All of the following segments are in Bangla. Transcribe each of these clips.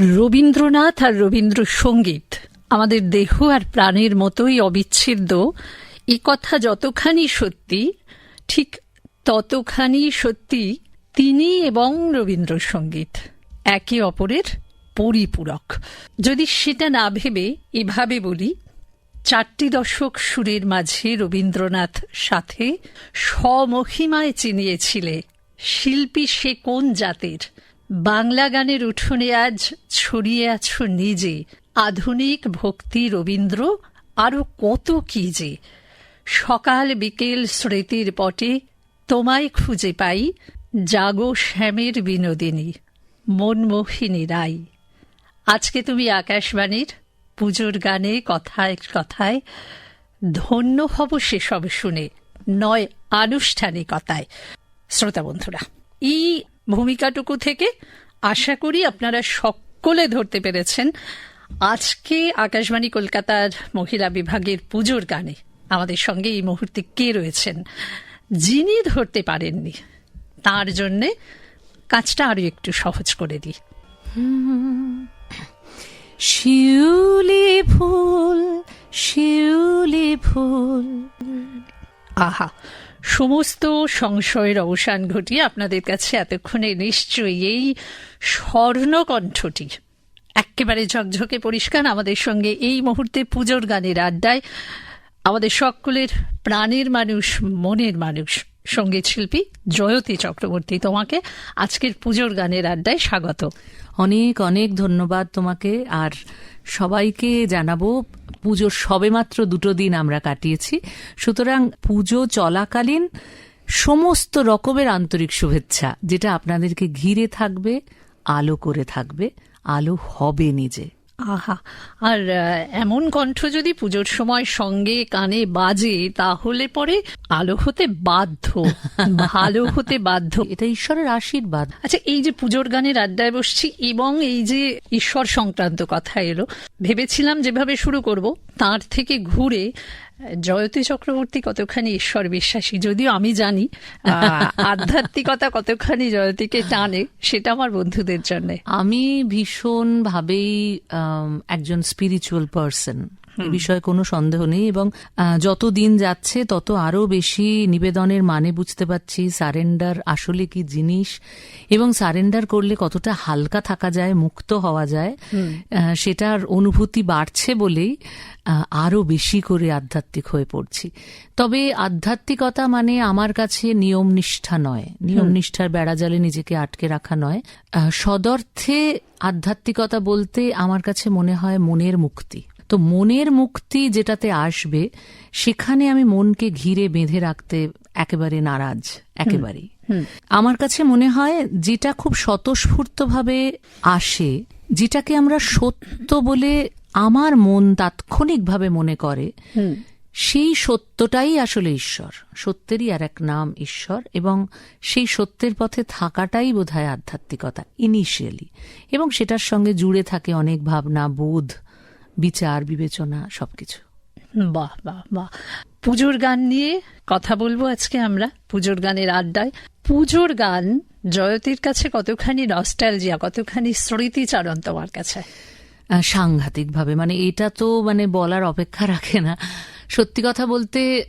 রবীন্দ্রনাথ আর রবীন্দ্রসঙ্গীত। আমাদের দেহ আর প্রাণের মতোই অবিচ্ছেদ্য। এ কথা যতখানি সত্যি, ঠিক ততখানি সত্যি তিনি এবং রবীন্দ্রসঙ্গীত, একে অপরের পরিপূরক। যদি সেটা না ভেবে এভাবে বলি, চারটি দশক সুরের মাঝে রবীন্দ্রনাথ সাথে স্বমহিমায় চিনিয়েছিলে শিল্পী সে কোন জাতের? বাংলা গানের উঠোনে আজ ছড়িয়ে আছো নিজে। আধুনিক ভক্তি রবীন্দ্র, আরও কত কি যে। সকাল বিকেল স্মৃতির পটে তোমায় খুঁজে পাই, জাগো শ্যামের বিনোদিনী মনমোহিনী রাই। আজকে তুমি আকাশবাণীর পুজোর গানে কথায় কথায় ধন্য হব সেসব শুনে, নয় আনুষ্ঠানিকতায়। শ্রোতা বন্ধুরা, এই ভূমিকাটুকু থেকে আশা করি আপনারা সকলে ধরতে পেরেছেন আজকে আকাশবাণী কলকাতার মহিলা বিভাগের পুজোর গানে আমাদের সঙ্গে এই মুহূর্তে কে রয়েছেন? যিনি ধরতে পারেননি তার জন্যে কাজটা আরও একটু সহজ করে দিই। শিউলি ফুল শিউলি ফুল। আহা সমস্ত সংশয়ের অবসান ঘটিয়ে আপনাদের কাছে এতক্ষণে নিশ্চয়ই এই স্বর্ণকণ্ঠটি। একেবারে ঝকঝকে পরিষ্কার আমাদের সঙ্গে এই মুহূর্তে পুজোর গানের আড্ডায় আমাদের সকলের প্রাণের মানুষ, মনের মানুষ সংগীত শিল্পী জয়তী চক্রবর্তী তোমাকে আজকের পুজোর গানের আড্ডায় স্বাগত। অনেক অনেক ধন্যবাদ তোমাকে, আর সবাইকে জানাব পুজোর সবেমাত্র দুটো দিন আমরা কাটিয়েছি। সুতরাং পুজো চলাকালীন সমস্ত রকমের আন্তরিক শুভেচ্ছা, যেটা আপনাদেরকে ঘিরে থাকবে, আলো করে থাকবে, আলো হবে নিজে। আহা আর এমন কণ্ঠ যদি পুজোর সময় সঙ্গে কানে বাজে তাহলে পরে আলো হতে বাধ্য ভালো হতে বাধ্য। এটা ঈশ্বরের আশীর্বাদ। আচ্ছা এই যে পুজোর গানের আড্ডায় বসছি এবং এই যে ঈশ্বর সংক্রান্ত কথা এলো ভেবেছিলাম যেভাবে শুরু করব তার থেকে ঘুরে জয়তী চক্রবর্তী কতখানি ঈশ্বর বিশ্বাসী যদিও আমি জানি আধ্যাত্মিকতা কতখানি জয়তীকে টানে সেটা আমার বন্ধুদের জন্য। আমি ভীষণভাবেই ভাবেই একজন স্পিরিচুয়াল পার্সন বিষয়ে কোনো সন্দেহ নেই এবং আহ, যত দিন যাচ্ছে তত আরও বেশি নিবেদনের মানে বুঝতে পারছি সারেন্ডার আসলে কি জিনিস এবং সারেন্ডার করলে কতটা হালকা থাকা যায় মুক্ত হওয়া যায় সেটার অনুভূতি বাড়ছে বলেই আহ, আরও বেশি করে আধ্যাত্মিক হয়ে পড়ছি। তবে আধ্যাত্মিকতা মানে আমার কাছে নিয়ম নিষ্ঠা নয় নিয়ম নিষ্ঠার বেড়াজালে নিজেকে আটকে রাখা নয়। আহ, সদর্থে আধ্যাত্মিকতা বলতে আমার কাছে মনে হয় মনের মুক্তি। তো মনের মুক্তি যেটাতে আসবে সেখানে আমি মনকে ঘিরে বেঁধে রাখতে একেবারে নারাজ একেবারেই। আমার কাছে মনে হয় যেটা খুব স্বতঃস্ফূর্তভাবে আসে যেটাকে আমরা সত্য বলে আমার মন তাৎক্ষণিকভাবে মনে করে সেই সত্যটাই আসলে ঈশ্বর। সত্যেরই আর এক নাম ঈশ্বর এবং সেই সত্যের পথে থাকাটাই বোধহয় আধ্যাত্মিকতা ইনিশিয়ালি এবং সেটার সঙ্গে জুড়ে থাকে অনেক ভাবনা বোধ বিচার বিবেচনা সবকিছু। বাহ বাহ বাহ। পুজোর গান নিয়ে কথা বলব আজকে আমরা পুজোর গানের আড্ডায়। পুজোর গান জয়তীর কাছে কতখানি নস্টালজিয়া কতখানি স্মৃতিচারণ তোমার কাছে? সাংঘাতিকভাবে মানে এটা তো মানে বলার অপেক্ষা রাখে না। সত্যি কথা বলতে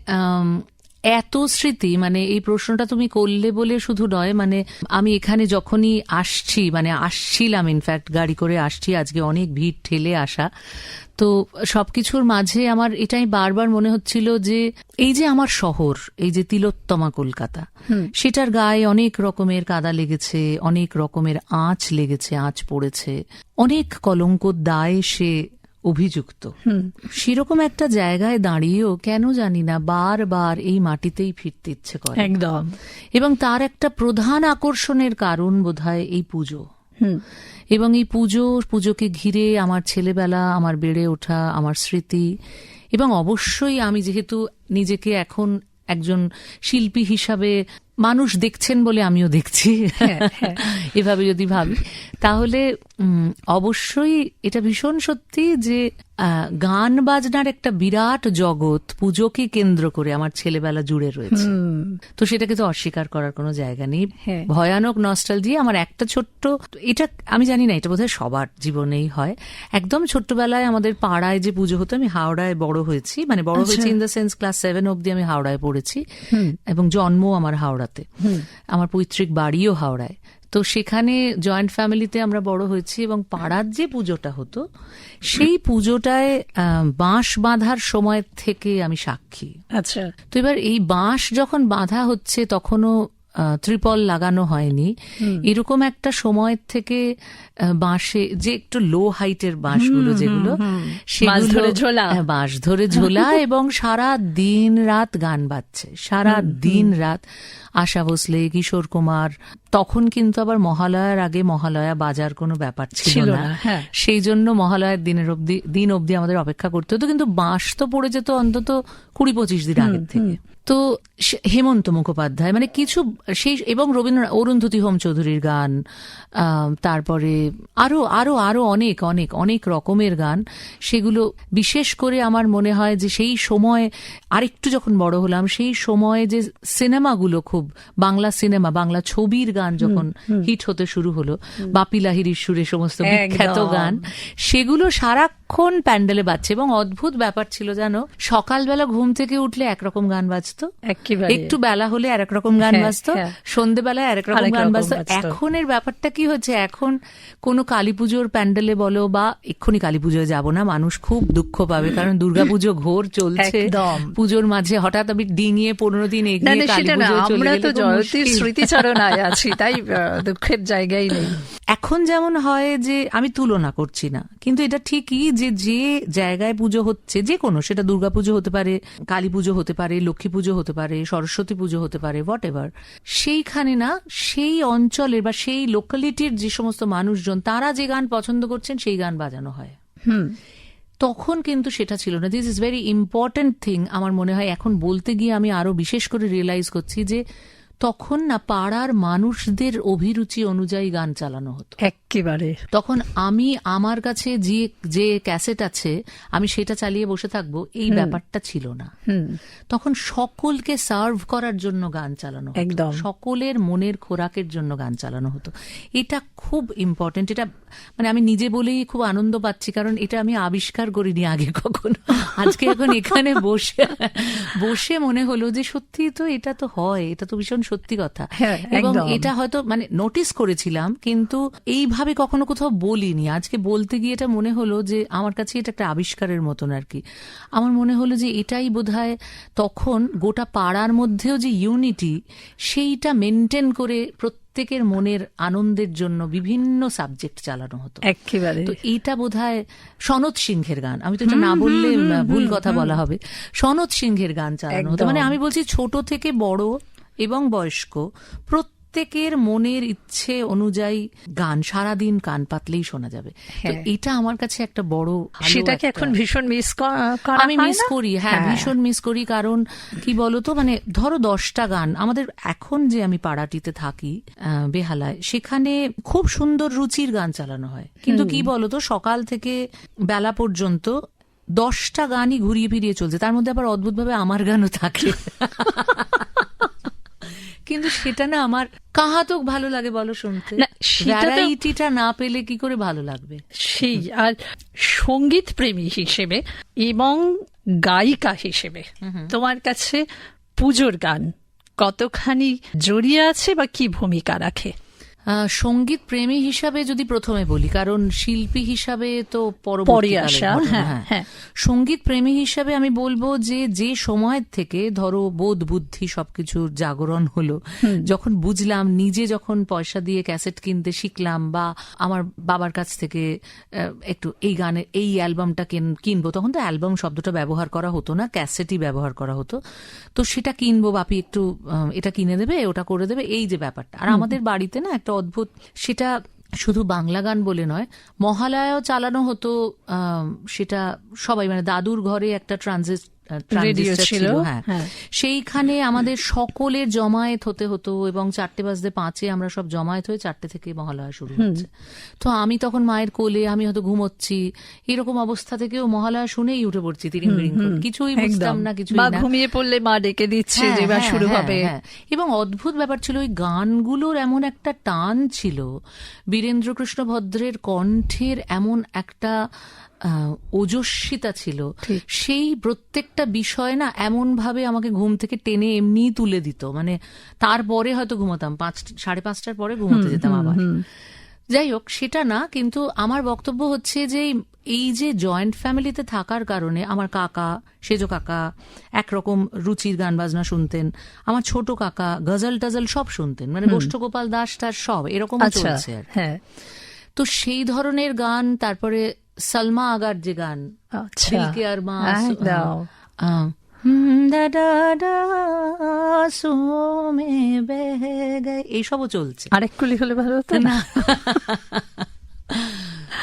এত স্মৃতি মানে এই প্রশ্নটা তুমি করলে বলে শুধু নয় মানে আমি এখানে যখনই আসছি মানে আসছিলাম ইনফ্যাক্ট গাড়ি করে আসছি আজকে অনেক ভিড় ঠেলে আসা। তো সবকিছুর মাঝে আমার এটাই বারবার মনে হচ্ছিল যে এই যে আমার শহর এই যে তিলোত্তমা কলকাতা সেটার গায়ে অনেক রকমের কাদা লেগেছে অনেক রকমের আঁচ লেগেছে আঁচ পড়েছে। অনেক কলঙ্ক দায় সে অভিযুক্ত। সেরকম একটা জায়গায় দাঁড়িয়েও কেন জানি না বারবার এই মাটিতেই ফিরতে ইচ্ছে করে। একদম। এবং তার একটা প্রধান আকর্ষণের কারণ বোধহয় এই পুজো। হুম। এবং এই পুজো পুজোকে ঘিরে আমার ছেলেবেলা আমার বেড়ে ওঠা আমার স্মৃতি এবং অবশ্যই আমি যেহেতু নিজেকে এখন একজন শিল্পী হিসাবে মানুষ দেখছেন বলে আমিও দেখছি। এভাবে যদি ভাবি। তাহলে উম, অবশ্যই এটা ভীষণ সত্যি যে গান বাজনার একটা বিরাট জগৎ পুজোকে কেন্দ্র করে আমার ছেলেবেলা জুড়ে রয়েছে। তো সেটাকে তো অস্বীকার করার কোনো জায়গা নেই। হ্যাঁ। ভয়ানক নস্টাল দিয়ে আমার একটা ছোট্ট এটা আমি জানি না এটা বোধহয় সবার জীবনেই হয়। একদম ছোট্টবেলায় আমাদের পাড়ায় যে পুজো হতো আমি হাওড়ায় বড় হয়েছি। মানে বড় হয়েছি in the sense class seven অব্দি আমি হাওড়ায় পড়েছি এবং জন্ম আমার হাওড়াতে। আমার পৈতৃক বাড়িও হাওড়ায়। তো সেখানে জয়েন্ট ফ্যামিলিতে আমরা বড় হয়েছি এবং পাড়ার যে পুজোটা হতো সেই পুজোটায় আহ, বাঁশ বাঁধার সময় থেকে আমি সাক্ষী। আচ্ছা। তো এবার এই বাঁশ যখন বাঁধা হচ্ছে তখনও ত্রিপল লাগানো হয়নি। এরকম একটা সময় থেকে বাঁশে যে একটু লো হাইটের বাঁশগুলো যেগুলো বাঁশ ধরে ঝোলা। হ্যাঁ, বাঁশ ধরে ঝোলা এবং সারা দিন রাত গান বাজছে। সারা দিন রাত আশা ভোসলে কিশোর কুমার তখন কিন্তু আবার মহালয়ার আগে মহালয়া বাজার কোনো ব্যাপার ছিল না, হ্যাঁ। সেই জন্য মহালয়ার দিনের অবধি দিন অবধি আমাদের অপেক্ষা করতে হতো। কিন্তু বাঁশ তো পড়ে যেত অন্তত কুড়ি পঁচিশ দিন আগের থেকে। তো হেমন্ত মুখোপাধ্যায় মানে কিছু সেই এবং রবীন্দ্রনাথ অরুন্ধতী হোম চৌধুরীর গান তারপরে আরও আরও আরও অনেক অনেক অনেক রকমের গান। সেগুলো বিশেষ করে আমার মনে হয় যে সেই সময় আরেকটু যখন বড় হলাম সেই সময়ে যে সিনেমাগুলো খুব বাংলা সিনেমা বাংলা ছবির গান যখন হিট হতে শুরু হলো বাপি লাহিরির সুরে সমস্ত বিখ্যাত গান সেগুলো সারাক্ষণ প্যান্ডেলে বাজছে। এবং অদ্ভুত ব্যাপার ছিল জানো সকালবেলা ঘুম থেকে উঠলে একরকম গান বাজতো একটু বেলা হলে আর রকম গান হ্যাঁ, বাজতো হ্যাঁ। সন্ধ্যেবেলায় আর রকম গান বাজতো। এখনের ব্যাপারটা কি হচ্ছে এখন কোনো কালী পুজোর প্যান্ডেলে বলো বা এক্ষুনি কালী পুজোয় যাব না মানুষ খুব দুঃখ পাবে কারণ দুর্গাপুজো ঘোর চলছে পুজোর মাঝে হঠাৎ আমি ডিঙিয়ে পনেরো দিন এগিয়ে আমরা তো জয়তীর। স্মৃতিচারণায় আছি তাই দুঃখের জায়গায় নেই এখন যেমন হয় যে আমি তুলনা করছি না কিন্তু এটা ঠিকই যে যে জায়গায় পুজো হচ্ছে যে কোনো সেটা দুর্গাপুজো হতে পারে কালী পুজো হতে পারে লক্ষ্মী পুজো হতে পারে সরস্বতী পুজো হতে পারে হোয়াট এভার সেইখানে না সেই অঞ্চলের বা সেই লোকালিটির যে সমস্ত মানুষজন তারা যে গান পছন্দ করছেন সেই গান বাজানো হয়। হুম। তখন কিন্তু সেটা ছিল না। This is very important thing আমার মনে হয়। এখন বলতে গিয়ে আমি আরও বিশেষ করে রিয়েলাইজ করছি যে তখন না পাড়ার মানুষদের অভিরুচি অনুযায়ী গান চালানো হতো। একেবারে। তখন আমি আমার কাছে যে যে ক্যাসেট আছে আমি সেটা চালিয়ে বসে থাকব এই ব্যাপারটা ছিল না। তখন সকলকে সার্ভ করার জন্য গান চালানো একদম। সকলের মনের খোরাকের জন্য গান চালানো হতো। এটা খুব ইম্পর্টেন্ট এটা মানে আমি নিজে বলেই খুব আনন্দ পাচ্ছি কারণ এটা আমি আবিষ্কার করিনি আগে কখনো। আজকে এখন এখানে বসে বসে মনে হলো যে সত্যি তো এটা তো হয় এটা তো ভীষণ সত্যি কথা। হ্যাঁ, এবং এটা হয়তো মানে নোটিস করেছিলাম কিন্তু এইভাবে কখনো কোথাও বলিনি। আজকে বলতে গিয়ে এটা মনে হলো যে আমার কাছে এটা একটা আবিষ্কারের মতন আর কি। আমার মনে হলো যে এটাই বোধহয় তখন গোটা পাড়ার মধ্যেও যে ইউনিটি সেইটা মেনটেন করে প্রত্যেকের মনের আনন্দের জন্য বিভিন্ন সাবজেক্ট চালানো হতো। একেবারে। তো এটা বোধ হয় সনৎ সিংহের গান। আমি তো এটা না বললে ভুল কথা বলা হবে। সনৎ সিংহের গান চালানো হতো। মানে আমি বলছি ছোট থেকে বড় এবং বয়স্ক প্রত্যেকের মনের ইচ্ছে অনুযায়ী গান সারাদিন কান পাতলেই শোনা যাবে। হ্যাঁ। এটা আমার কাছে একটা বড় সেটাকে এখন ভীষণ মিস আমি মিস করি হ্যাঁ ভীষণ মিস করি। কারণ কি বলতো মানে ধরো দশটা গান আমাদের এখন যে আমি পাড়াটিতে থাকি বেহালায় সেখানে খুব সুন্দর রুচির গান চালানো হয়। কিন্তু কি বলতো সকাল থেকে বেলা পর্যন্ত দশটা গানই ঘুরিয়ে ফিরিয়ে চলছে। তার মধ্যে আবার অদ্ভুতভাবে আমার গানও থাকে। কিন্তু সেটা না আমার কাহাতক ভালো লাগে বলো শুনতে। সেটা ভ্যারাইটিটা না পেলে কি করে ভালো লাগবে? সেই আর সংগীত প্রেমী হিসেবে এবং গায়িকা হিসেবে তোমার কাছে পুজোর গান কতখানি জড়িয়ে আছে বা কি ভূমিকা রাখে? সংগীত প্রেমী হিসাবে যদি প্রথমে বলি কারণ শিল্পী হিসাবে তো পরে আসা, হ্যাঁ, হ্যাঁ। হ্যাঁ। সংগীত প্রেমী হিসাবে আমি বলব যে যে সময়ের থেকে ধরো বোধ বুদ্ধি সবকিছুর জাগরণ হলো যখন বুঝলাম নিজে যখন পয়সা দিয়ে ক্যাসেট কিনতে শিখলাম বা আমার বাবার কাছ থেকে একটু এই গানের এই অ্যালবামটা কিনবো তখন তো অ্যালবাম শব্দটা ব্যবহার করা হতো না ক্যাসেটই ব্যবহার করা হতো। তো সেটা কিনবো বাপি একটু এটা কিনে দেবে ওটা করে দেবে এই যে ব্যাপারটা। আর আমাদের বাড়িতে না একটা অদ্ভুত, সেটা শুধু বাংলা গান বলে নয়, মহালয়াও চালানো হতো সেটা সবাই মানে দাদুর ঘরে একটা ট্রানজিস্ট রেডিও ছিল, হ্যাঁ। হ্যাঁ। সেইখানে আমাদের সকলের জমায়েত হতে হতো এবং চারটে বাজতে পাঁচে আমরা সব জমায়েত হয়ে চারটে থেকে মহালয়া শুরু হচ্ছে। তো আমি তখন মায়ের কোলে আমি হয়তো ঘুমোচ্ছি এরকম অবস্থা থেকেও মহালয়া শুনেই উঠে পড়ছি তিরিং বিরিং কিছুই বুঝতাম না কিছু বা ঘুমিয়ে পড়লে মা ডেকে দিচ্ছে হ্যাঁ, যে এবার শুরু হবে। এবং অদ্ভুত ব্যাপার ছিল ওই গানগুলোর এমন একটা টান ছিল বীরেন্দ্রকৃষ্ণ ভদ্রের কণ্ঠের এমন একটা ওজস্বিতা ছিল। সেই প্রত্যেকটা বিষয় না এমন ভাবে আমাকে ঘুম থেকে টেনে এমনি তুলে দিত। মানে তারপরে হয়তো ঘুমাতাম পাঁচ সাড়ে পাঁচটার পরে ঘুমোতে যেতাম আবার। যাই হোক সেটা না কিন্তু আমার বক্তব্য হচ্ছে যে এই যে জয়েন্ট ফ্যামিলিতে থাকার কারণে আমার কাকা সেজো কাকা একরকম রুচির গান বাজনা শুনতেন আমার ছোট কাকা গজল টাজল সব শুনতেন। মানে গোষ্ঠগোপাল দাস তার সব এরকম আচ্ছা চলছে আর হ্যাঁ। তো সেই ধরনের গান তারপরে সালমা আগার যে গান আচ্ছা। দিলকে আরমা একদম। এইসবও চলছে। আরেকটুলি হলে ভালো হতো না?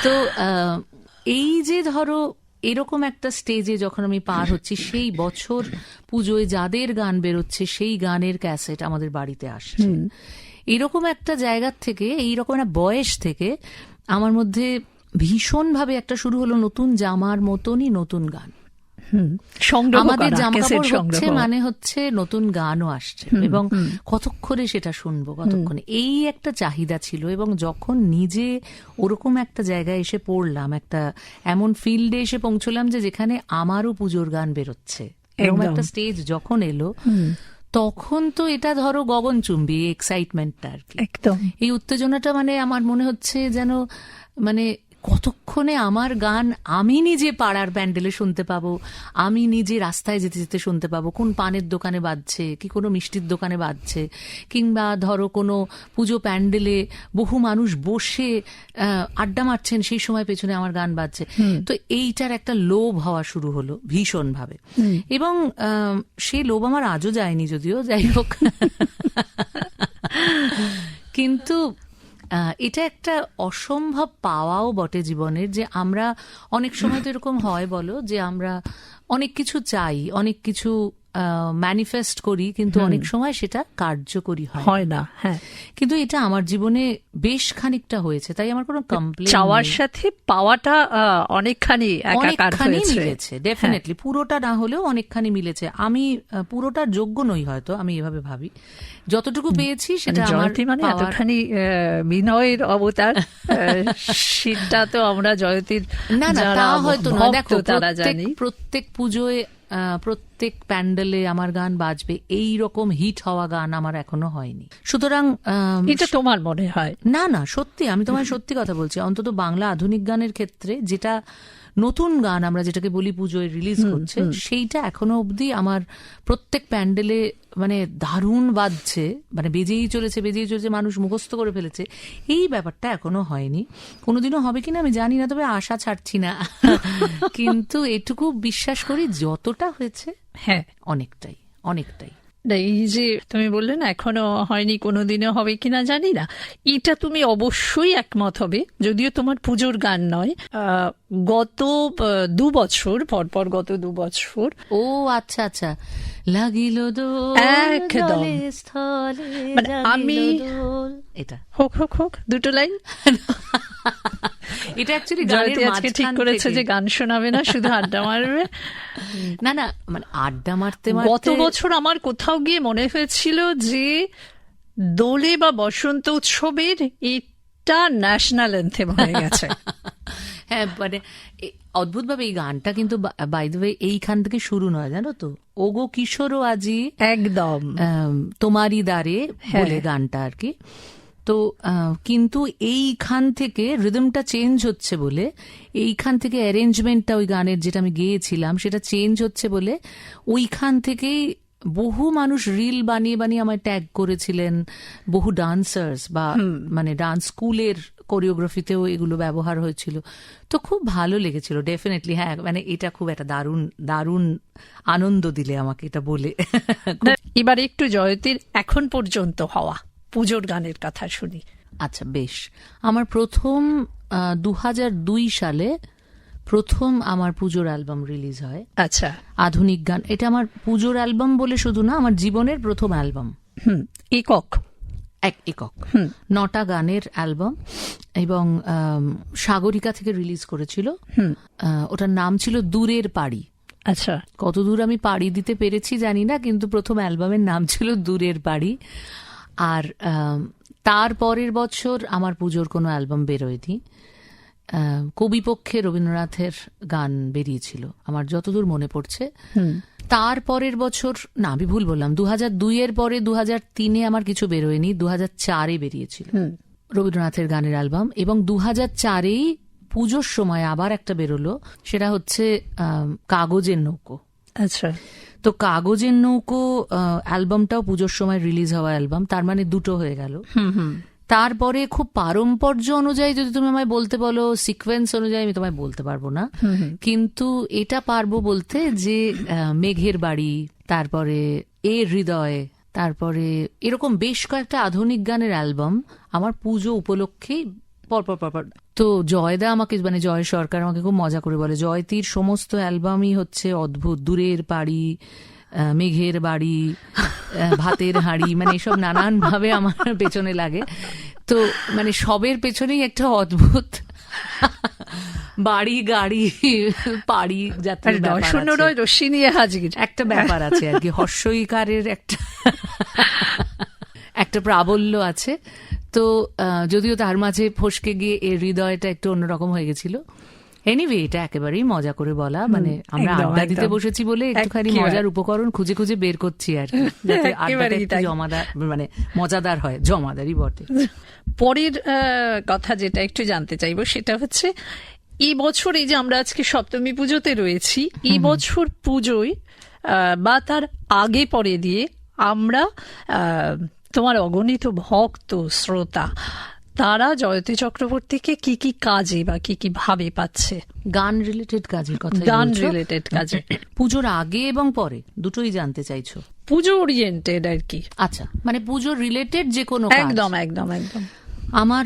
তো আহ, এই যে ধরো এরকম একটা স্টেজে যখন আমি পার হচ্ছি সেই বছর পুজোয় যাদের গান বেরোচ্ছে সেই গানের ক্যাসেট আমাদের বাড়িতে আসছে। এরকম একটা জায়গার থেকে এইরকম একটা বয়স থেকে আমার মধ্যে ভীষণভাবে একটা শুরু হলো নতুন জামার মতনই নতুন গান। আমাদের করা, জামা ক্যাসেট কাপড় হচ্ছে মানে হচ্ছে নতুন গানও আসছে এবং কতক্ষণে সেটা শুনব কতক্ষণে? এই একটা চাহিদা ছিল এবং যখন নিজে ওরকম একটা জায়গায় এসে পড়লাম একটা এমন ফিল্ডে এসে পৌঁছলাম যে যেখানে আমারও পুজোর গান বেরোচ্ছে। এরকম একটা স্টেজ যখন এলো তখন তো এটা ধরো গগনচুম্বী এক্সাইটমেন্টটা আর কি। একদম। এই উত্তেজনাটা মানে আমার মনে হচ্ছে যেন মানে কতক্ষণে আমার গান আমি নিজে পাড়ার প্যান্ডেলে শুনতে পাবো? আমি নিজে রাস্তায় যেতে যেতে শুনতে পাবো। কোন পানের দোকানে বাজছে? কি কোনো মিষ্টির দোকানে বাজছে? কিংবা ধরো কোনো পুজো প্যান্ডেলে বহু মানুষ বসে আড্ডা মারছেন সেই সময় পেছনে আমার গান বাজছে। তো এইটার একটা লোভ হওয়া শুরু হলো ভীষণভাবে। এবং সেই লোভ আমার আজও যায়নি যদিও যাই হোক। কিন্তু এটা একটা অসম্ভব পাওয়াও বটে জীবনের যে আমরা অনেক সময় তো এরকম হয় বলো যে আমরা অনেক কিছু চাই, অনেক কিছু ম্যানিফেস্ট করি কিন্তু অনেক সময় সেটা কার্যকরী হয়। হয় না হ্যাঁ। কিন্তু এটা আমার জীবনে বেশ খানিকটা হয়েছে তাই আমার কোনো কমপ্লেন চাওয়ার সাথে পাওয়াটা অনেকখানি অনেকখানি মিলেছে ডেফিনেটলি পুরোটা না হলেও অনেকখানি মিলেছে। আমি পুরোটা যোগ্য নই হয়তো আমি এভাবে ভাবি। যতটুকু পেয়েছি মানে সেটা আমার মানে এতখানি বিনয়ের অবতার সেটা তো আমরা জয়তীর না না তা হয়তো না। দেখো তারা প্রত্যেক প্রত্যেক পুজোয় প্রত্যেক প্যান্ডেলে আমার গান বাজবে। এই রকম হিট হওয়া গান আমার এখনও হয়নি। সুতরাং এটা তোমার মনে হয়? না না সত্যি আমি তোমায় সত্যি কথা বলছি। অন্তত বাংলা আধুনিক গানের ক্ষেত্রে যেটা নতুন গান আমরা যেটাকে বলি পুজোয় রিলিজ করছে সেইটা এখনও অবধি আমার প্রত্যেক প্যান্ডেলে মানে দারুণ বাজছে মানে বেজেই চলেছে বেজেই চলেছে মানুষ মুখস্থ করে ফেলেছে। এই ব্যাপারটা এখনও হয়নি। কোনোদিনও হবে কিনা আমি জানি না তবে আশা ছাড়ছি না। কিন্তু এটুকু বিশ্বাস করি যতটা হয়েছে হ্যাঁ। অনেকটাই অনেকটাই। এই যে তুমি বললে না এখনও হয়নি কোনোদিনও হবে কিনা জানি না। এটা তুমি অবশ্যই একমত হবে যদিও তোমার পুজোর গান নয়। আহ, গত দু বছর পরপর গত দু বছর। ও আচ্ছা আচ্ছা। লাগিল একদম। মানে আমি- এটা। হোক হোক হোক দুটো লাইন। এটা অ্যাকচুয়ালি জয়তী আজকে ঠিক করেছে যে গান শোনাবে না শুধু আড্ডা মারবে। না না মানে আড্ডা মারতে গত বছর আমার কোথাও গিয়ে মনে হয়েছিল যে দোলে বা বসন্ত উৎসবের এটা ন্যাশনাল অ্যান্থেম হয়ে গেছে। হ্যাঁ মানে অদ্ভুত ভাবে এই গানটা কিন্তু বাই দ্য ওয়ে এইখান থেকে শুরু নয় জানো তো? ওগো কিশোরও আজি একদম। তোমারই দ্বারে হ্যাঁ। বলে গানটা আর কি। তো কিন্তু এইখান থেকে রিদমটা চেঞ্জ হচ্ছে বলে এইখান থেকে অ্যারেঞ্জমেন্টটা ওই গানের যেটা আমি গেয়েছিলাম সেটা চেঞ্জ হচ্ছে বলে ওইখান থেকেই বহু মানুষ রিল বানিয়ে বানিয়ে আমায় ট্যাগ করেছিলেন বহু ডান্সার্স বা মানে ডান্স স্কুলের কোরিওগ্রাফিতেও এগুলো ব্যবহার হয়েছিল। তো খুব ভালো লেগেছিল ডেফিনেটলি হ্যাঁ মানে এটা খুব একটা দারুণ দারুণ আনন্দ দিলে আমাকে এটা বলে। এবার একটু জয়তীর এখন পর্যন্ত হওয়া। পুজোর গানের কথা শুনি। আচ্ছা বেশ। আমার প্রথম দু দুই সালে প্রথম আমার পুজোর অ্যালবাম রিলিজ হয়। আচ্ছা। আধুনিক গান। এটা আমার পুজোর অ্যালবাম বলে শুধু না আমার জীবনের প্রথম অ্যালবাম। হুম একক। এক একক। নটা গানের অ্যালবাম এবং সাগরিকা থেকে রিলিজ করেছিল। হুম। ওটার নাম ছিল দূরের পাড়ি। আচ্ছা। কতদূর আমি পাড়ি দিতে পেরেছি জানি না কিন্তু প্রথম অ্যালবামের নাম ছিল দূরের পাড়ি। আর তার পরের বছর আমার পুজোর কোনো অ্যালবাম বেরোয়নি। কবিপক্ষে রবীন্দ্রনাথের গান বেরিয়েছিল। আমার যতদূর মনে পড়ছে। তার পরের বছর না আমি ভুল বললাম দু হাজার দুইয়ের পরে দু হাজার তিনে আমার কিছু বেরোয়নি দু হাজার চারে বেরিয়েছিল রবীন্দ্রনাথের গানের অ্যালবাম এবং দু হাজার চারেই পুজোর সময় আবার একটা বেরোলো সেটা হচ্ছে কাগজের নৌকো। আচ্ছা। তো কাগজের নৌকো অ্যালবামটাও পুজোর সময় রিলিজ হওয়া অ্যালবাম তার মানে দুটো হয়ে গেল। হুম হুম। তারপরে খুব পারম্পর্য অনুযায়ী যদি তুমি আমায় বলতে বলো সিকোয়েন্স অনুযায়ী আমি তোমায় বলতে পারব না। কিন্তু এটা পারব বলতে যে মেঘের বাড়ি তারপরে এ হৃদয় তারপরে এরকম বেশ কয়েকটা আধুনিক গানের অ্যালবাম আমার পুজো উপলক্ষেই পরপর পরপর তো জয়দা আমাকে মানে জয় সরকার আমাকে খুব মজা করে বলে। জয়তীর সমস্ত অ্যালবামই হচ্ছে অদ্ভুত। দূরের পাড়ি মেঘের বাড়ি ভাতের হাঁড়ি মানে এসব নানান ভাবে আমার পেছনে লাগে। তো মানে সবের পেছনেই একটা অদ্ভুত বাড়ি গাড়ি পাড়ি ব্যাপার দর্শন রশ্মি নিয়ে হাজির। একটা ব্যাপার আছে আর কি। হর্ষইকারের একটা একটা প্রাবল্য আছে। তো যদিও তার মাঝে ফসকে গিয়ে এর হৃদয়টা একটু অন্যরকম হয়ে গেছিল। এনিওয়ে এটা একেবারেই মজা করে বলা মানে আমরা আড্ডা দিতে বসেছি বলে একটুখানি মজার উপকরণ খুঁজে খুঁজে বের করছি আর কি যাতে আড্ডাটা একটু জমাদার মানে মজাদার হয় জমাদারই বটে। পরের আহ, কথা যেটা একটু জানতে চাইব সেটা হচ্ছে এই বছর এই যে আমরা আজকে সপ্তমী পুজোতে রয়েছি এই বছর পুজোয় আহ, বা তার আগে পরে দিয়ে আমরা আহ, তোমার অগণিত ভক্ত শ্রোতা তারা জয়তী চক্রবর্তীকে কি কি কাজে বা কি কি ভাবে পাচ্ছে? গান রিলেটেড কাজের কথা গান রিলেটেড কাজে। পুজোর আগে এবং পরে দুটোই জানতে চাইছো? পুজো ওরিয়েন্টেড আর কি। আচ্ছা মানে পুজো রিলেটেড যে কোনো একদম একদম একদম। আমার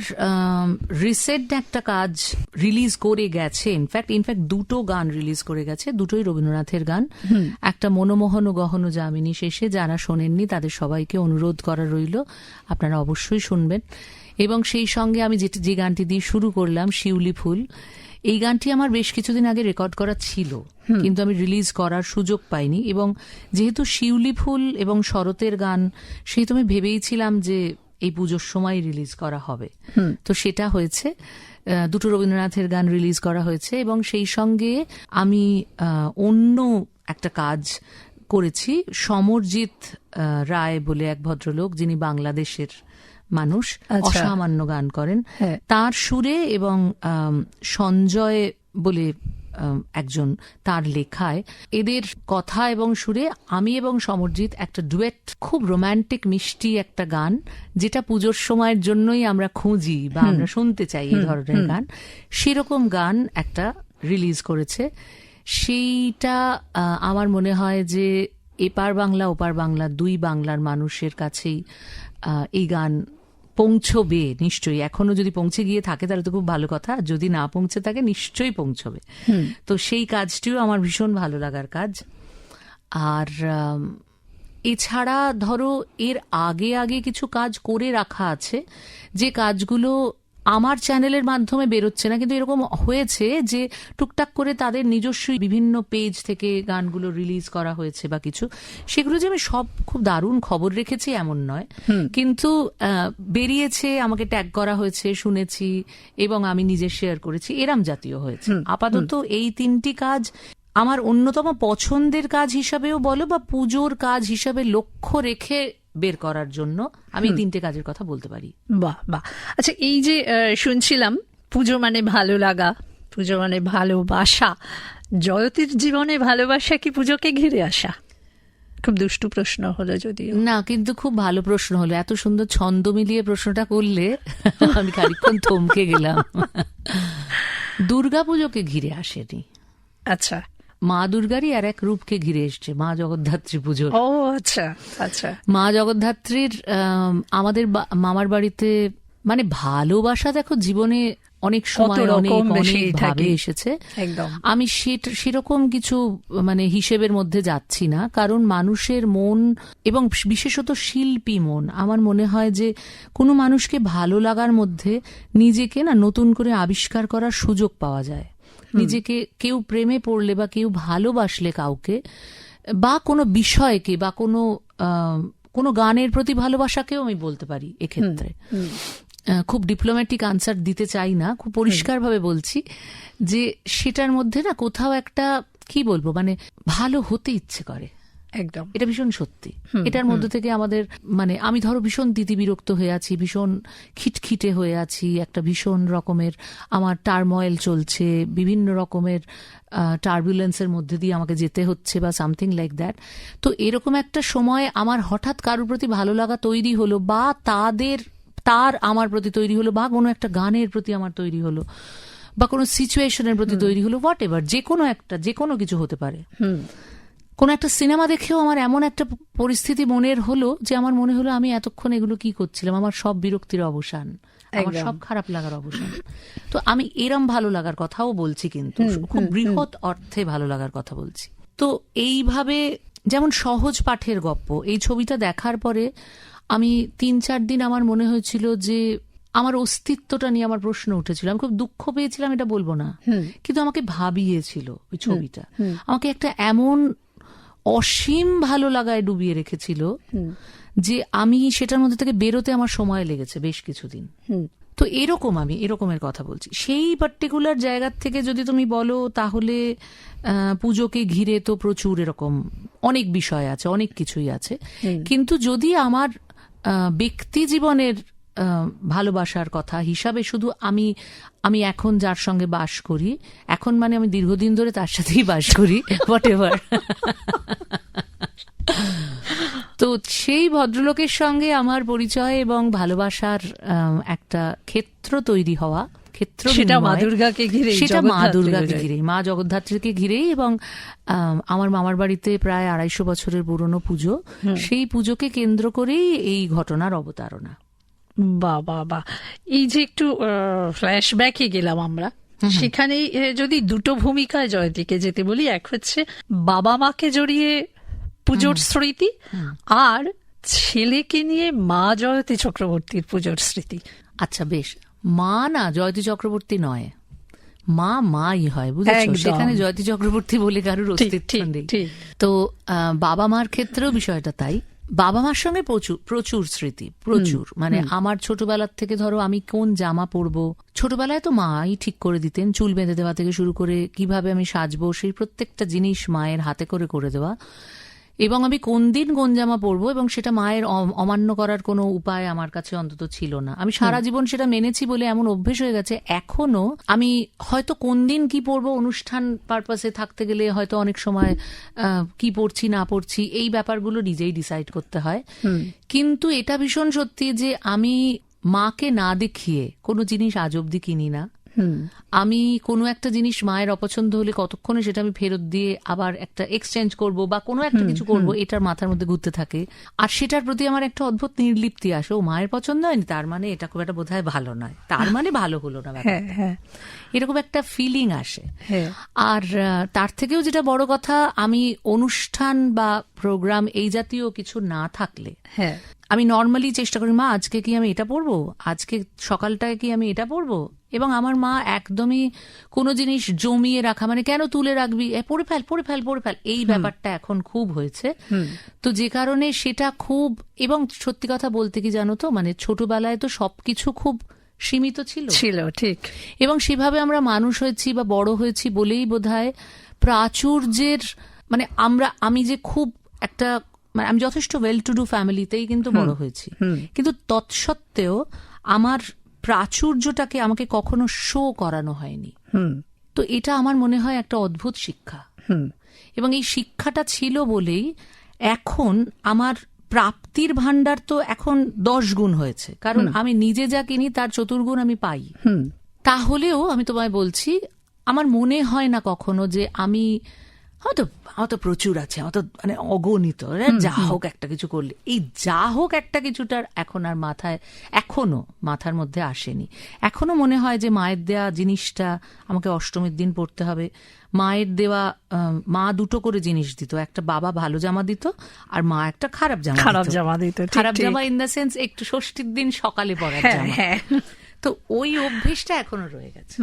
রিসেন্ট একটা কাজ রিলিজ করে গেছে। ইনফ্যাক্ট ইনফ্যাক্ট দুটো গান রিলিজ করে গেছে। দুটোই রবীন্দ্রনাথের গান। একটা মনোমোহন ও গহন যামিনী শেষে যারা শোনেননি তাদের সবাইকে অনুরোধ করা রইল। আপনারা অবশ্যই শুনবেন। এবং সেই সঙ্গে আমি যেটি যে গানটি দিয়ে শুরু করলাম শিউলি ফুল এই গানটি আমার বেশ কিছুদিন আগে রেকর্ড করা ছিল। কিন্তু আমি রিলিজ করার সুযোগ পাইনি। এবং যেহেতু শিউলি ফুল এবং শরতের গান সেই তুমি ভেবেইছিলাম যে এই পুজোর সময় রিলিজ করা হবে তো সেটা হয়েছে দুটো রবীন্দ্রনাথের গান রিলিজ করা হয়েছে এবং সেই সঙ্গে আমি অন্য একটা কাজ করেছি সমরজিৎ রায় বলে এক ভদ্রলোক যিনি বাংলাদেশের মানুষ আচ্ছা। অসামান্য গান করেন হ্যাঁ। তার সুরে এবং সঞ্জয় বলে একজন তার লেখায় এদের কথা এবং সুরে আমি এবং সমরজিৎ একটা ডুয়েট খুব রোমান্টিক মিষ্টি একটা গান যেটা পুজোর সময়ের জন্যই আমরা খুঁজি বা আমরা শুনতে চাই এই ধরনের গান। সেরকম গান একটা রিলিজ করেছে। সেইটা আমার মনে হয় যে এপার বাংলা ওপার বাংলা দুই বাংলার মানুষের কাছেই আহ, এই গান পৌঁছবে নিশ্চয়ই। এখনও যদি পৌঁছে গিয়ে থাকে তাহলে তো খুব ভালো কথা। যদি না পৌঁছে থাকে নিশ্চয়ই পৌঁছবে। তো সেই কাজটিও আমার ভীষণ ভালো লাগার কাজ। আর এছাড়া ধরো এর আগে আগে কিছু কাজ করে রাখা আছে। যে কাজগুলো আমার চ্যানেলের মাধ্যমে বেরোচ্ছে না কিন্তু এরকম হয়েছে যে টুকটাক করে তাদের নিজস্ব বিভিন্ন পেজ থেকে গানগুলো রিলিজ করা হয়েছে বা কিছু। সেগুলো যে আমি সব খুব দারুণ খবর রেখেছি এমন নয়। কিন্তু আহ, বেরিয়েছে আমাকে ট্যাগ করা হয়েছে শুনেছি এবং আমি নিজে শেয়ার করেছি। এরম জাতীয় হয়েছে। আপাতত এই তিনটি কাজ আমার অন্যতম পছন্দের কাজ হিসাবেও বলো বা পুজোর কাজ হিসাবে লক্ষ্য রেখে বের করার জন্য আমি তিনটে কাজের কথা বলতে পারি। বাহ বাহ। আচ্ছা এই যে শুনছিলাম পুজো মানে ভালো লাগা পুজো মানে ভালোবাসা। জয়তীর জীবনে ভালোবাসা কি পুজোকে ঘিরে আসা? খুব দুষ্টু প্রশ্ন হলো যদিও। না কিন্তু খুব ভালো প্রশ্ন হলো। এত সুন্দর ছন্দ মিলিয়ে প্রশ্নটা করলে আমি খানিকক্ষণ থমকে গেলাম। দুর্গাপুজোকে ঘিরে আসেনি। আচ্ছা মা দুর্গারই আর এক রূপকে ঘিরে এসছে মা জগদ্ধাত্রী পুজো ও আচ্ছা আচ্ছা। মা জগদ্ধাত্রীর আম, আমাদের মামার বাড়িতে মানে ভালোবাসা দেখো জীবনে অনেক সময় অনেক অনেক ভাবে এসেছে। আমি সেরকম কিছু মানে হিসেবের মধ্যে যাচ্ছি না কারণ মানুষের মন এবং বিশেষত শিল্পী মন আমার মনে হয় যে কোনো মানুষকে ভালো লাগার মধ্যে নিজেকে না নতুন করে আবিষ্কার করার সুযোগ পাওয়া যায়। নিজেকে কেউ প্রেমে পড়লে বা কেউ ভালোবাসলে কাউকে বা কোনো বিষয়কে বা কোনো কোনো গানের প্রতি ভালোবাসাকেও আমি বলতে পারি এক্ষেত্রে। খুব ডিপ্লোম্যাটিক আনসার দিতে চাই না খুব পরিষ্কারভাবে বলছি যে সেটার মধ্যে না কোথাও একটা কি বলব মানে ভালো হতে ইচ্ছে করে। একদম। এটা ভীষণ সত্যি। এটার মধ্যে থেকে আমাদের মানে আমি ধরো ভীষণ দিতি বিরক্ত হয়ে আছি ভীষণ খিটখিটে হয়ে আছি একটা ভীষণ রকমের আমার টার্ময়েল চলছে বিভিন্ন রকমের টার্বুলেন্সের মধ্যে দিয়ে আমাকে যেতে হচ্ছে বা সামথিং লাইক দ্যাট তো এরকম একটা সময় আমার হঠাৎ কারোর প্রতি ভালো লাগা তৈরি হলো বা তাদের তার আমার প্রতি তৈরি হলো বা কোনো একটা গানের প্রতি আমার তৈরি হলো বা কোনো সিচুয়েশনের প্রতি তৈরি হলো হোয়াট এভার যে কোনো একটা যে কোনো কিছু হতে পারে। হুম। কোন একটা সিনেমা দেখেও আমার এমন একটা পরিস্থিতি মনের হলো যে আমার মনে হলো আমি এতক্ষণ এগুলো কি করছিলাম? আমার সব বিরক্তির অবসান আমার সব খারাপ লাগার অবসান। তো আমি এরম ভালো লাগার কথাও বলছি কিন্তু খুব বৃহৎ অর্থে ভালো লাগার কথা বলছি। তো এইভাবে যেমন সহজ পাঠের গপ্প এই ছবিটা দেখার পরে আমি তিন চার দিন আমার মনে হয়েছিল যে আমার অস্তিত্বটা নিয়ে আমার প্রশ্ন উঠেছিল। আমি খুব দুঃখ পেয়েছিলাম এটা বলব না। কিন্তু আমাকে ভাবিয়েছিল ওই ছবিটা। আমাকে একটা এমন অসীম ভালো লাগায় ডুবিয়ে রেখেছিল যে আমি সেটার মধ্যে থেকে বেরোতে আমার সময় লেগেছে বেশ কিছুদিন। হুম। তো এরকম আমি এরকমের কথা বলছি। সেই পার্টিকুলার জায়গার থেকে যদি তুমি বলো তাহলে পুজোকে ঘিরে তো প্রচুর এরকম অনেক বিষয় আছে অনেক কিছুই আছে। কিন্তু যদি আমার ব্যক্তি জীবনের ভালোবাসার কথা হিসাবে শুধু আমি আমি এখন যার সঙ্গে বাস করি এখন মানে আমি দীর্ঘদিন ধরে তার সাথেই বাস করি হোয়াট এভার তো সেই ভদ্রলোকের সঙ্গে আমার পরিচয় এবং ভালোবাসার একটা ক্ষেত্র তৈরি হওয়া ক্ষেত্র সেটা মা। দুর্গাকে ঘিরেই, সেটা মা দুর্গাকে ঘিরেই। ঘিরেই মা জগদ্ধাত্রীকে ঘিরেই এবং আম, আমার মামার বাড়িতে প্রায় আড়াইশো বছরের পুরনো পুজো সেই পুজোকে কেন্দ্র করেই এই ঘটনার অবতারণা বা বা বা এই যে একটু ফ্ল্যাশব্যাকে গেলাম আমরা। সেখানে যদি দুটো ভূমিকায় জয়তীকে যেতে বলি এক হচ্ছে বাবা মাকে জড়িয়ে পুজোর স্মৃতি আর ছেলেকে নিয়ে মা জয়তী চক্রবর্তীর পুজোর স্মৃতি। আচ্ছা বেশ। মা না জয়তী চক্রবর্তী নয়। মা মাই হয় বুঝেছ? সেখানে জয়তী চক্রবর্তী বলে কারোর অস্তিত্ব নেই। তো আহ, বাবা মার ক্ষেত্রেও বিষয়টা তাই। বাবা মার সঙ্গে প্রচুর প্রচুর স্মৃতি প্রচুর। মানে আমার ছোটবেলার থেকে ধরো আমি কোন জামা পরবো? ছোটবেলায় তো মাই ঠিক করে দিতেন চুল বেঁধে দেওয়া থেকে শুরু করে কীভাবে আমি সাজবো সেই প্রত্যেকটা জিনিস মায়ের হাতে করে করে দেওয়া। এবং আমি কোন দিন কোন জামা পরবো এবং সেটা মায়ের অম- অমান্য করার কোনো উপায় আমার কাছে অন্তত ছিল না। আমি সারা জীবন সেটা মেনেছি বলে এমন অভ্যেস হয়ে গেছে এখনও। আমি হয়তো কোন দিন কি পরবো অনুষ্ঠান পারপাসে থাকতে গেলে হয়তো অনেক সময় আহ, কি পড়ছি না পড়ছি এই ব্যাপারগুলো নিজেই ডিসাইড করতে হয়। কিন্তু এটা ভীষণ সত্যি যে আমি মাকে না দেখিয়ে কোনো জিনিস আজ অব্দি কিনি না। আমি কোনো একটা জিনিস মায়ের অপছন্দ হলে কতক্ষণে সেটা আমি ফেরত দিয়ে আবার একটা এক্সচেঞ্জ করব বা কোনো একটা কিছু করব এটার মাথার মধ্যে ঘুরতে থাকে। আর সেটার প্রতি আমার একটা অদ্ভুত নির্লিপ্তি আসে। ও মায়ের পছন্দ হয়নি তার মানে এটা খুব একটা বোধহয় ভালো নয়। তার মানে ভালো হলো না হ্যাঁ হ্যাঁ। এরকম একটা ফিলিং আসে। হ্যাঁ। আর তার থেকেও যেটা বড় কথা আমি অনুষ্ঠান বা প্রোগ্রাম এই জাতীয় কিছু না থাকলে হ্যাঁ। আমি নর্মালি চেষ্টা করি মা আজকে কি আমি এটা পড়ব? আজকে সকালটায় কি আমি এটা পরবো এবং আমার মা একদমই কোনো জিনিস জমিয়ে রাখা মানে কেন তুলে রাখবি? পড়ে ফেল পড়ে ফেল পড়ে ফেল। এই ব্যাপারটা এখন খুব হয়েছে। তো যে কারণে সেটা খুব এবং সত্যি কথা বলতে কি জানো তো মানে ছোটবেলায় তো সবকিছু খুব সীমিত ছিল। ছিল ঠিক। এবং সেভাবে আমরা মানুষ হয়েছি বা বড় হয়েছি বলেই বোধহয় প্রাচুর্যের মানে আমরা আমি যে খুব একটা মানে আমি যথেষ্ট ওয়েল টু ডু ফ্যামিলিতেই কিন্তু বড় হয়েছি। কিন্তু তৎসত্ত্বেও আমার প্রাচুর্যটাকে আমাকে কখনো শো করানো হয়নি। হুম। তো এটা আমার মনে হয় একটা অদ্ভুত শিক্ষা। এবং এই শিক্ষাটা ছিল বলেই এখন আমার প্রাপ্তির ভান্ডার তো এখন দশ গুণ হয়েছে। কারণ আমি নিজে যা কিনি তার চতুর্গুণ আমি পাই। হুম। তাহলেও আমি তোমায় বলছি আমার মনে হয় না কখনো যে আমি আমার তো প্রচুর আছে আমার তো মানে অগণিত। যা হোক একটা কিছু করলে। এই যা হোক একটা কিছুটার এখন আর মাথায় এখনও মাথার মধ্যে আসেনি। এখনও মনে হয় যে মায়ের দেয়া জিনিসটা আমাকে অষ্টমীর দিন পড়তে হবে। মায়ের দেওয়া মা দুটো করে জিনিস দিত। একটা বাবা ভালো জামা দিত আর মা একটা খারাপ জামা খারাপ জামা দিত, খারাপ জামা ইন দ্য সেন্স একটু ষষ্ঠীর দিন সকালে পরার হ্যাঁ জামা। হ্যাঁ। তো ওই অভ্যেসটা এখনও রয়ে গেছে।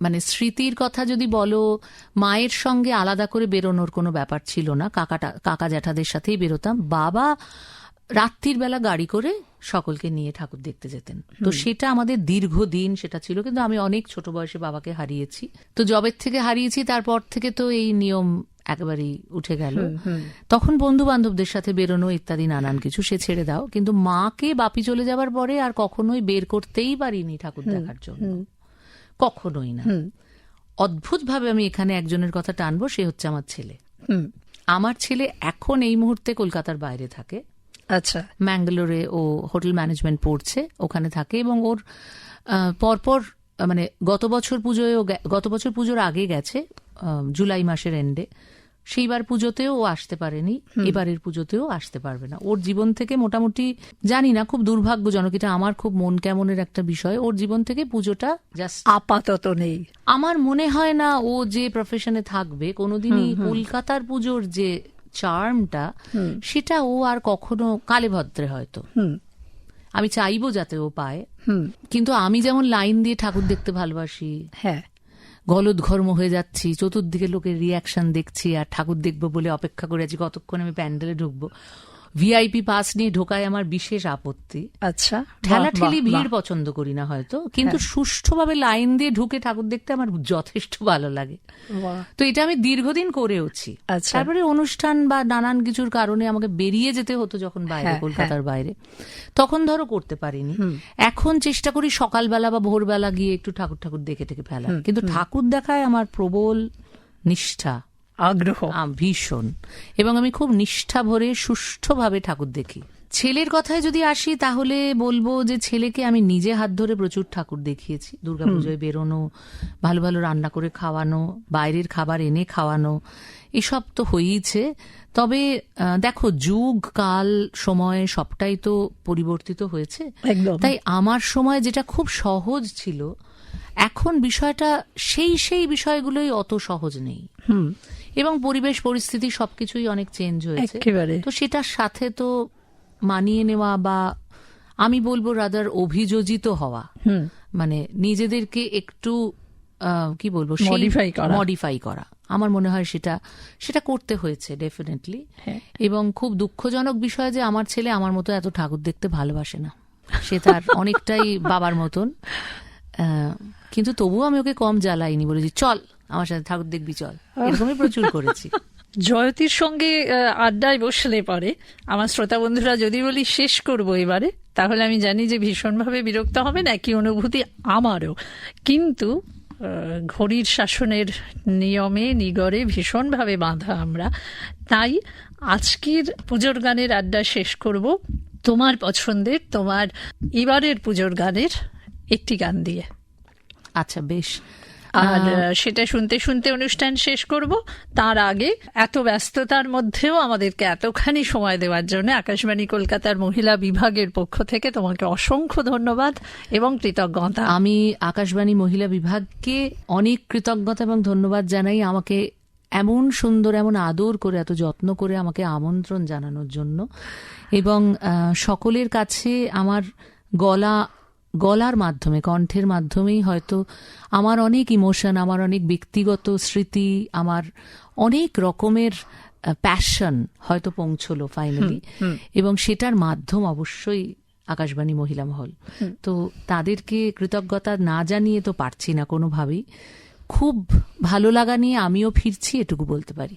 মানে স্মৃতির কথা যদি বলো মায়ের সঙ্গে আলাদা করে বেরোনোর কোনো ব্যাপার ছিল না। কাকাটা কাকা জ্যাঠাদের সাথেই বেরোতাম। বাবা রাত্রির বেলা গাড়ি করে সকলকে নিয়ে ঠাকুর দেখতে যেতেন। তো সেটা আমাদের দীর্ঘদিন সেটা ছিল কিন্তু আমি অনেক ছোট বয়সে বাবাকে হারিয়েছি। তো জবের থেকে হারিয়েছি তারপর থেকে তো এই নিয়ম একেবারেই উঠে গেল। তখন বন্ধু বান্ধবদের সাথে বেরোনো ইত্যাদি নানান কিছু সে ছেড়ে দাও। কিন্তু মাকে বাপি চলে যাবার পরে আর কখনোই বের করতেই পারিনি ঠাকুর দেখার জন্য। কখনোই না। অদ্ভুতভাবে আমি এখানে একজনের কথা টানবো সে হচ্ছে আমার ছেলে। আমার ছেলে এখন এই মুহূর্তে কলকাতার বাইরে থাকে। আচ্ছা। ম্যাঙ্গালোরে ও হোটেল ম্যানেজমেন্ট পড়ছে ওখানে থাকে এবং ওর পরপর মানে গত বছর পুজোয় গত বছর পুজোর আগে গেছে জুলাই মাসের এন্ডে। সেইবার পুজোতেও ও আসতে পারেনি এবারের পুজোতেও আসতে পারবে না। ওর জীবন থেকে মোটামুটি জানি না খুব দুর্ভাগ্যজনক এটা আমার খুব মন কেমনের একটা বিষয়। ওর জীবন থেকে পুজোটা জাস্ট আপাতত নেই। আমার মনে হয় না ও যে প্রফেশনে থাকবে কোনোদিনই কলকাতার পুজোর যে চার্মটা সেটা ও আর কখনো কালে ভদ্রে হয়তো। হুম। আমি চাইব যাতে ও পায়। কিন্তু আমি যেমন লাইন দিয়ে ঠাকুর দেখতে ভালোবাসি হ্যাঁ। গলদঘর্ম হয়ে যাচ্ছি, চতুর্দিকে লোকের রিয়াকশন দেখছি আর ঠাকুর দেখব বলে অপেক্ষা করে আছি, কতক্ষণ আমি প্যান্ডেলে ঢুকবো। ভিআইপি পাস নিয়ে ঢোকায় আমার বিশেষ আপত্তি। আচ্ছা। ঠেলা ঠেলি ভিড় পছন্দ করি না হয়তো কিন্তু সুষ্ঠুভাবে লাইন দিয়ে ঢুকে ঠাকুর দেখতে আমার যথেষ্ট ভালো লাগে। তো এটা আমি দীর্ঘদিন করেওছি। আচ্ছা। তারপরে অনুষ্ঠান বা নানান কিছুর কারণে আমাকে বেরিয়ে যেতে হতো যখন বাইরে হ্যাঁ, কলকাতার বাইরে। তখন ধরো করতে পারিনি। এখন চেষ্টা করি সকালবেলা বা ভোরবেলা গিয়ে একটু ঠাকুর ঠাকুর দেখে থেকে ফেলা কিন্তু ঠাকুর দেখায় আমার প্রবল নিষ্ঠা। আগ্রহ। ভীষণ। এবং আমি খুব নিষ্ঠা ভরে সুষ্ঠুভাবে ঠাকুর দেখি। ছেলের কথায় যদি আসি তাহলে বলব যে ছেলেকে আমি নিজে হাত ধরে প্রচুর ঠাকুর দেখিয়েছি। দুর্গাপুজোয় বেরোনো ভালো ভালো রান্না করে খাওয়ানো বাইরের খাবার এনে খাওয়ানো এসব তো হয়েইছে। তবে দেখো যুগ কাল সময় সবটাই তো পরিবর্তিত হয়েছে। তাই আমার সময় যেটা খুব সহজ ছিল এখন বিষয়টা সেই সেই বিষয়গুলোই অত সহজ নেই। এবং পরিবেশ পরিস্থিতি সবকিছুই অনেক চেঞ্জ হয়েছে। তো সেটার সাথে তো মানিয়ে নেওয়া বা আমি বলব রাদার অভিযোজিত হওয়া। হুম। মানে নিজেদেরকে একটু কি বলব করা। মডিফাই করা। আমার মনে হয় সেটা সেটা করতে হয়েছে ডেফিনেটলি হ্যাঁ। এবং খুব দুঃখজনক বিষয় যে আমার ছেলে আমার মতো এত ঠাকুর দেখতে ভালোবাসে না। সে তার অনেকটাই বাবার মতন। কিন্তু তবুও আমি ওকে কম জ্বালাইনি বলেছি চল আমার সাথে ঠাকুর দেখবি চল। এরকমই প্রচুর করেছি। জয়তীর সঙ্গে আড্ডায় বসলে পরে আমার শ্রোতা বন্ধুরা যদি বলি শেষ করব এবারে তাহলে আমি জানি যে ভীষণভাবে বিরক্ত হবেন একই অনুভূতি আমারও। কিন্তু ঘড়ির শাসনের নিয়মে নিগড়ে ভীষণভাবে বাঁধা আমরা। তাই আজকের পুজোর গানের আড্ডা শেষ করব। তোমার পছন্দের তোমার এবারের পুজোর গানের একটি গান দিয়ে। আচ্ছা বেশ। আর সেটা শুনতে শুনতে অনুষ্ঠান শেষ করব। তার আগে এত ব্যস্ততার মধ্যেও আমাদেরকে এতখানি সময় দেওয়ার জন্য আকাশবাণী কলকাতার মহিলা বিভাগের পক্ষ থেকে তোমাকে অসংখ্য ধন্যবাদ এবং কৃতজ্ঞতা। আমি আকাশবাণী মহিলা বিভাগকে অনেক কৃতজ্ঞতা এবং ধন্যবাদ জানাই আমাকে এমন সুন্দর এমন আদর করে এত যত্ন করে আমাকে আমন্ত্রণ জানানোর জন্য। এবং সকলের কাছে আমার গলা গলার মাধ্যমে কণ্ঠের মাধ্যমেই হয়তো আমার অনেক ইমোশন আমার অনেক ব্যক্তিগত স্মৃতি আমার অনেক রকমের প্যাশন হয়তো পৌঁছলো ফাইনালি এবং সেটার মাধ্যম অবশ্যই আকাশবাণী মহিলা মহল। তো তাদেরকে কৃতজ্ঞতা না জানিয়ে তো পারছি না কোনোভাবেই। খুব ভালো লাগা নিয়ে আমিও ফিরছি এটুকু বলতে পারি।